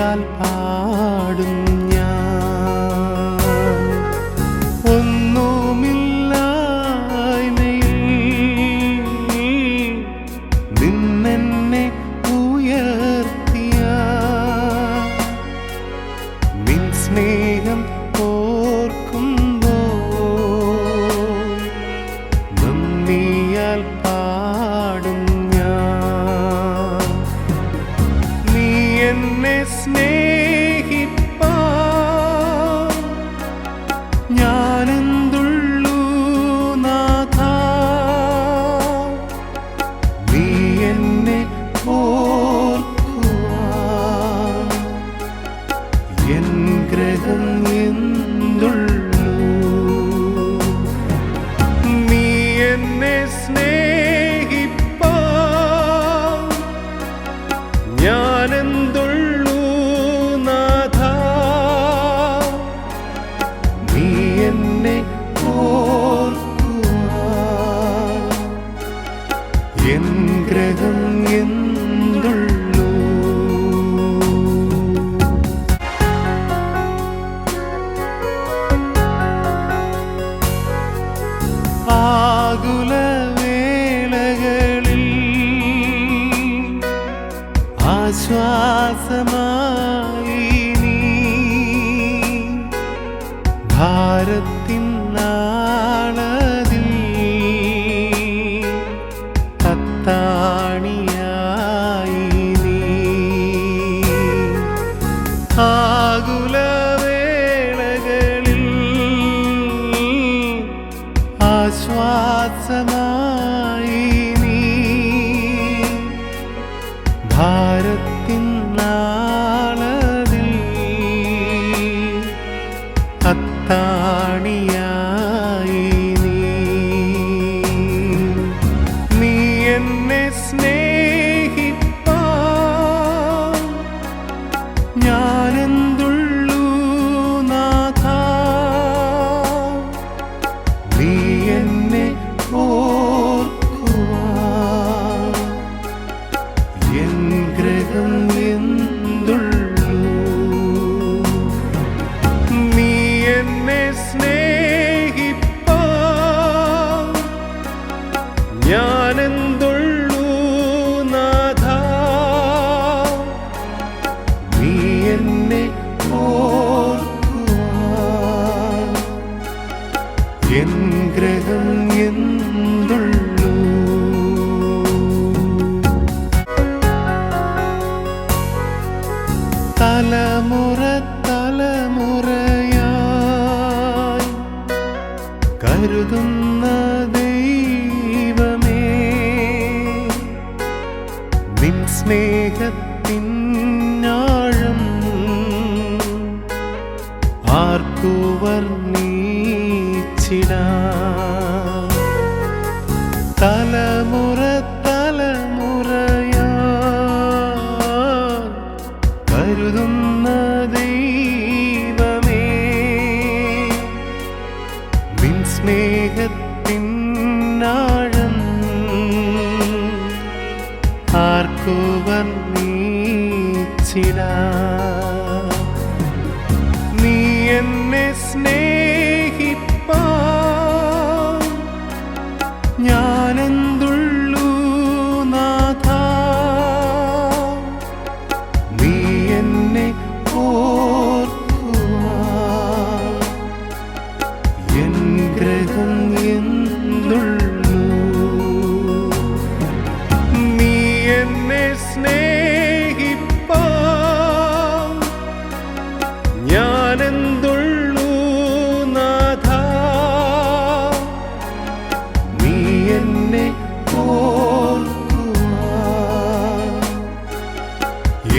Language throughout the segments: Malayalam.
പാടും ഞാൻ. ഒന്നുമില്ലായ്മയിൽ നിന്നെന്നെ നിൻ സ്നേഹം എൻ ഗ്രഹം എന്തുള്ളൂ ആശ്വാസമായി നീ ഭാരത്തിൻ നാളതിൽ തത്താണിയായി നീ. ആകുല വേളകളിൽ കരുതുന്ന ദൈവമേ നിൻ സ്നേഹത്തിൻ ആഴം ആർക്കു വർണിച്ചിടാ. തലമുറ തലമുറയാ കരുതുന്ന ദൈവമേ നിൻ സ്നേഹത്തിൻ ആഴം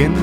എൻ